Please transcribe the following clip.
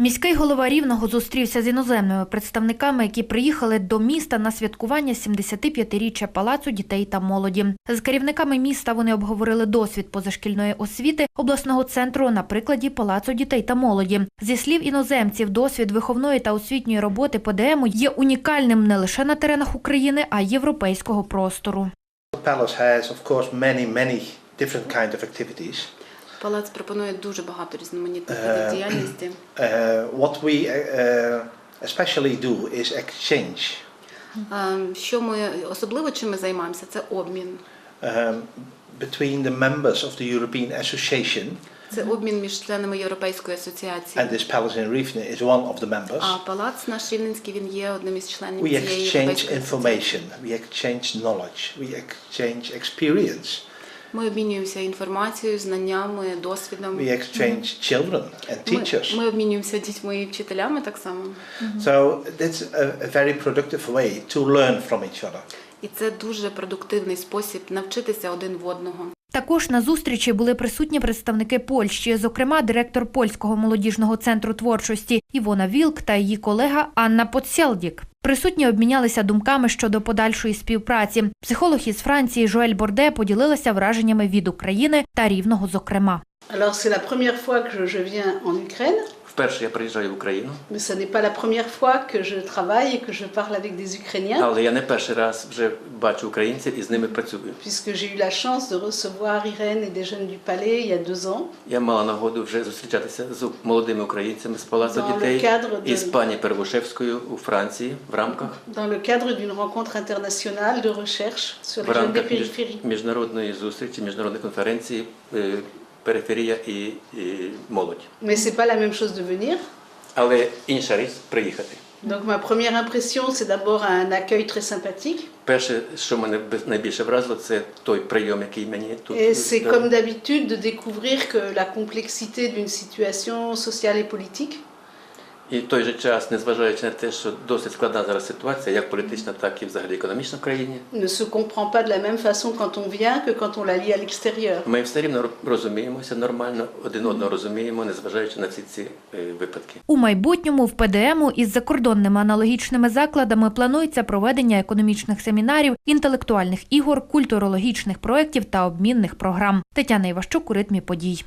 Міський голова Рівного зустрівся з іноземними представниками, які приїхали до міста на святкування 75-річчя Палацу дітей та молоді. З керівниками міста вони обговорили досвід позашкільної освіти обласного центру на прикладі Палацу дітей та молоді. Зі слів іноземців, досвід виховної та освітньої роботи ПДМу є унікальним не лише на теренах України, а й європейського простору. Палац пропонує дуже багато різноманітних Е, діяльності. Uh, what we uh, especially do is exchange Е, Що ми особливо чим ми займаємося, це обмін. um, between the members of the European Association, Це обмін між членами Європейської асоціації. and this palace in Rivne is one of the members. А палац наш Рівненський він є одним із членів We exchange information, we exchange knowledge, we exchange experience, Ми обмінюємося інформацією, знаннями, досвідом. we exchange children and Ми, teachers. ми обмінюємося дітьми і вчителями так само. So that's a, a very productive way to learn from each other. І це дуже продуктивний спосіб навчитися один в одного. Також на зустрічі були присутні представники Польщі, зокрема директор польського молодіжного центру творчості Івона Вілк та її колега Анна Поцялдік. Присутні обмінялися думками щодо подальшої співпраці. Психолог із Франції Жоель Борде поділилася враженнями від України та рівного, зокрема. Alors c'est la première fois que je, je viens en Ukraine, Вперше я приїжджаю в Україну, mais ce n'est pas la première fois que je travaille et que je parle avec des Ukrainiens, але я не перший раз вже бачу українців і з ними працюю. puisque j'ai eu la chance de recevoir Irène et des jeunes du Palais il y a deux ans. Я мала нагоду вже зустрічатися з молодими українцями з Палацу Dans le дітей cadre і з пані Первушевською у Франції в рамках dans le cadre d'une rencontre internationale de recherche sur в les jeunes des рамках між- périphéries. міжнародної зустрічі, міжнародної конференції е, периферія і, і молодь. Mais c'est pas la même chose de venir. Але інша річ приїхати. Donc ma première impression, c'est d'abord un accueil très sympathique. Перше, що мене без- найбільше вразило, це той прийом, який мені тут Et c'est дали. comme d'habitude de découvrir que la complexité d'une situation sociale et politique І в той же час, незважаючи на те, що досить складна зараз ситуація, як політична, так і взагалі економічна в країні, ne se comprend pas de la même façon quand on vient que quand on la lit à l'extérieur. Ми все рівно розуміємося нормально, один одного розуміємо, незважаючи на ці ці е, випадки. У майбутньому в ПДМу із закордонними аналогічними закладами планується проведення економічних семінарів, інтелектуальних ігор, культурологічних проєктів та обмінних програм. Тетяна Іващук у ритмі подій.